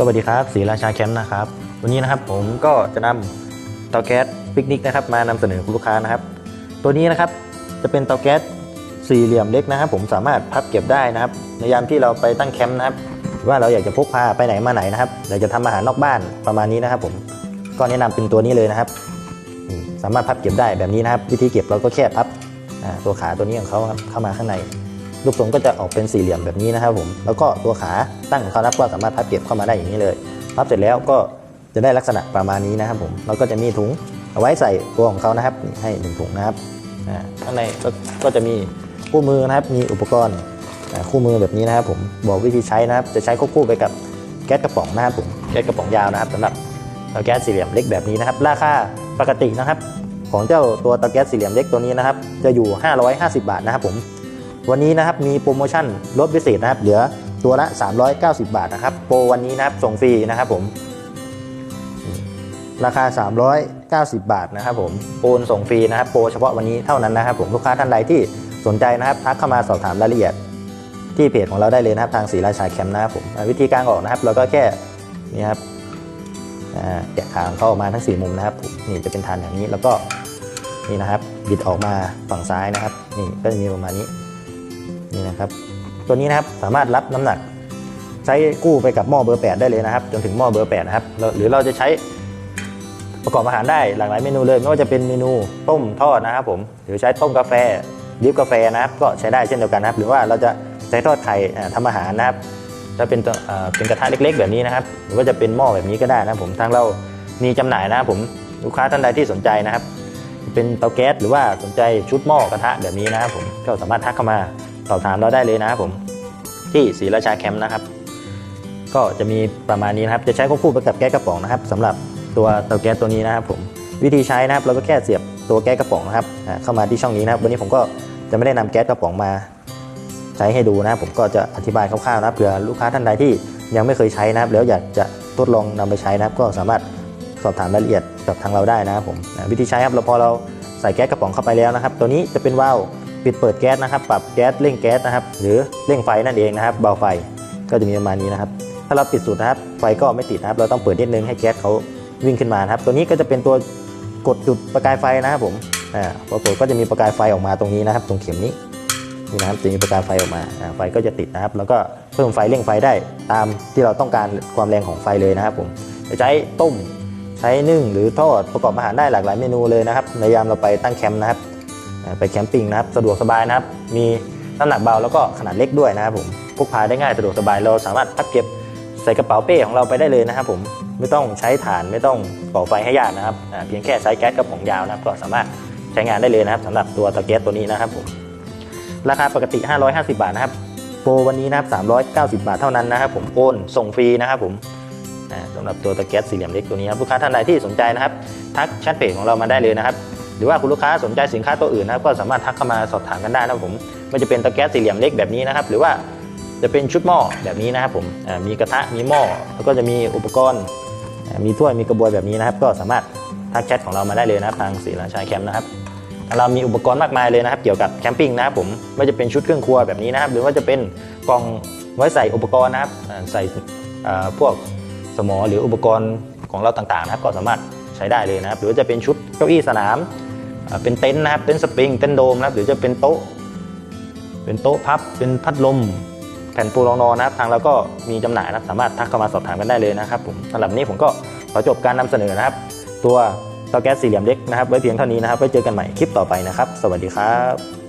สวัสดีครับศรีราชาแคมป์นะครับ วันนี้นะครับผมก็จะนำเตาแก๊สปิกนิกนะครับมานำเสนอคุณลูกค้านะครับ ตัวนี้นะครับจะเป็นเตาแก๊สสี่เหลี่ยมเล็กนะครับ ผมสามารถพับเก็บได้นะครับ ในยามที่เราไปตั้งแคมป์นะครับ ว่าเราอยากจะพกพาไปไหนมาไหนนะครับอยากจะทำอาหารนอกบ้านประมาณนี้นะครับ ผมก็แนะนำเป็นตัวนี้เลยนะครับ สามารถพับเก็บได้แบบนี้นะครับ วิธีเก็บเราก็แค่พับตัวขาตัวนี้ของเขาครับเข้ามาข้างใน รูปทรงก็จะออกเป็นสี่เหลี่ยมแบบนี้นะครับผมแล้วก็ตัวขาตั้งของเขานับก็สามารถพับเก็บเข้ามาได้อย่างนี้เลยพับเสร็จแล้วก็จะได้ลักษณะประมาณนี้นะครับผมเราก็จะมีถุงเอาไว้ใส่ตัวของเขานะครับให้หนึ่งถุงนะครับข้างในก็จะมีคู่มือนะครับมีอุปกรณ์คู่มือแบบนี้นะครับผมบอกวิธีใช้นะครับจะใช้ควบคู่ไปกับแก๊สกระป๋องนะครับผมแก๊สกระป๋องยาวนะครับสำหรับเตาแก๊สสี่เหลี่ยมเล็กแบบนี้นะครับ ราคาปกตินะครับ ของเจ้าตัวเตาแก๊สสี่เหลี่ยมเล็กตัวนี้นะครับ จะอยู่ 550 บาทนะครับผม วันนี้นะครับมีโปรโมชั่นลดพิเศษนะครับ เหลือตัวละ 390 บาทนะครับ โปรวันนี้นะครับส่งฟรีนะครับผม ราคา 390 บาทนะครับผมโอนส่งฟรีนะครับโปรเฉพาะวันนี้เท่านั้นนะครับ ผมลูกค้าท่านใดที่สนใจนะครับทักเข้ามาสอบถามรายละเอียดที่เพจของเราได้เลยนะครับทางศรีราชาแคมป์นะครับผมวิธีการออกนะครับ เราก็แค่นี่ครับแกะขางเข้าออกมาทั้งสี่มุมนะครับนี่จะเป็นทานอย่างนี้แล้วก็นี่นะครับบิดออกมาฝั่งซ้ายนะครับ นี่ก็จะมีประมาณนี้ นี่นะครับตัวนี้นะครับสามารถรับน้ำหนัก ใช้กู้ไปกับหม้อเบอร์ 8 ได้เลยนะครับ จนถึงหม้อเบอร์8นะครับหรือเราจะใช้ประกอบอาหารได้หลากหลายเมนูเลยไม่ว่าจะเป็นเมนูต้มทอดนะครับผมหรือใช้ต้มกาแฟดิฟกาแฟนะครับ ก็ใช้ได้เช่นเดียวกันนะครับ หรือว่าเราจะใช้ทอดไข่อ่าทำอาหารนะครับถ้าเป็นเป็นกระทะเล็ก ๆ แบบนี้นะครับ หรือว่าจะเป็นหม้อแบบนี้ก็ได้นะครับผมทางเรามีจำหน่ายนะครับผมลูกค้าท่านใดที่สนใจนะครับ เป็นเตาแก๊สหรือว่าสนใจชุดหม้อกระทะแบบนี้นะครับผมก็สามารถทักเข้ามา สอบถามเราได้เลยนะครับผมที่ศรีราชาแคมป์นะครับ ก็จะมีประมาณนี้นะครับ จะใช้ควบคู่ไปกับแก๊สกระป๋องนะครับสำหรับตัวเตาแก๊สตัวนี้นะครับ ผมวิธีใช้นะครับเราก็แค่เสียบตัวแก๊สกระป๋องนะครับเข้ามาที่ช่องนี้นะครับ วันนี้ผมก็จะไม่ได้นำแก๊สกระป๋องมา ใช้ให้ดูนะครับ ผมก็จะอธิบายคร่าวๆนะครับเผื่อลูกค้าท่านใดที่ยังไม่เคยใช้นะครับ แล้วอยากจะทดลองนำไปใช้นะครับ ก็สามารถสอบถามรายละเอียดกับทางเราได้นะครับผมวิธีใช้ครับเราพอเราใส่แก๊สกระป๋องเข้าไปแล้วนะครับ ตัวนี้จะเป็นวาล์ว ปิดเปิดแก๊สนะครับ ปรับแก๊สเร่งแก๊สนะครับ หรือเร่งไฟนั่นเองนะครับ เบาไฟก็จะมีประมาณนี้นะครับ ถ้าเราปิดสุดนะครับ ไฟก็ไม่ติดนะครับ เราต้องเปิดนิดนึงให้แก๊สเขาวิ่งขึ้นมานะครับ ตัวนี้ก็จะเป็นตัวกดจุดประกายไฟนะครับผมอ่าพอกดก็จะมีประกายไฟออกมาตรงนี้นะครับ ตรงเข็มนี้นี่นะครับจะมีประกายไฟออกมาอ่าไฟก็จะติดนะครับ แล้วก็เพิ่มไฟเร่งไฟได้ตามที่เราต้องการความแรงของไฟเลยนะครับผมจะใช้ต้มใช้นึ่งหรือทอดประกอบอาหารได้หลากหลายเมนูเลยนะครับในยามเราไปตั้งแคมป์นะครับ ไปแคมปิ้งนะครับ สะดวกสบายนะครับ มีน้ำหนักเบาแล้วก็ขนาดเล็กด้วยนะครับผมพกพาได้ง่ายสะดวกสบายเราสามารถพับเก็บใส่กระเป๋าเป้ของเราไปได้เลยนะครับผมไม่ต้องใช้ถ่านไม่ต้องก่อไฟให้ยากนะครับเพียงแค่ใช้แก๊สกระป๋องยาวนะครับก็สามารถใช้งานได้เลยนะครับสำหรับตัวเตาแก๊สตัวนี้นะครับผมราคาปกติ 550 บาทนะครับโปรวันนี้นะครับ390 บาทเท่านั้นนะครับผมโอนส่งฟรีนะครับผมอ่าสำหรับตัวตะแก๊สสี่เหลี่ยมเล็กตัวนี้ครับลูกค้าท่านใดที่สนใจนะครับ ทักแชทเพจของเรามาได้เลยนะครับ หรือว่าคุณลูกค้าสนใจสินค้าตัวอื่นนะครับก็สามารถทักเข้ามาสอบถามกันได้นะครับผมไม่จะเป็นตะแก๊สสี่เหลี่ยมเล็กแบบนี้นะครับ หรือว่าจะเป็นชุดหม้อแบบนี้นะครับผมมีกระทะมีหม้อแล้วก็จะมีอุปกรณ์ มีถ้วยมีกระบวยแบบนี้นะครับ ก็สามารถทักแชทของเรามาได้เลยนะครับทางศรีราชาแคมป์นะครับเรามีอุปกรณ์มากมายเลยนะครับ เกี่ยวกับแคมปิ้งนะครับผมไม่จะเป็นชุดเครื่องครัวแบบนี้นะครับ หรือว่าจะเป็นกล่องไว้ใส่อุปกรณ์นะครับใส่พวกสมอหรืออุปกรณ์ของเราต่างๆนะครับ ก็สามารถใช้ได้เลยนะครับ หรือว่าจะเป็นชุดเก้าอี้สนาม เป็นเต็นท์นะครับ เต็นท์สปริง เต็นท์โดมนะครับหรือจะเป็นโต๊ะ เป็นโต๊ะพับ เป็นพัดลม แผ่นปูรองนอนนะครับ ทางเราก็มีจำหน่ายนะครับ สามารถทักเข้ามาสอบถามกันได้เลยนะครับผมสำหรับนี้ผมก็ขอจบการนำเสนอนะครับ ตัวเตาแก๊สสี่เหลี่ยมเล็กนะครับ ไว้เพียงเท่านี้นะครับ ไว้เจอกันใหม่คลิปต่อไปนะครับ สวัสดีครับ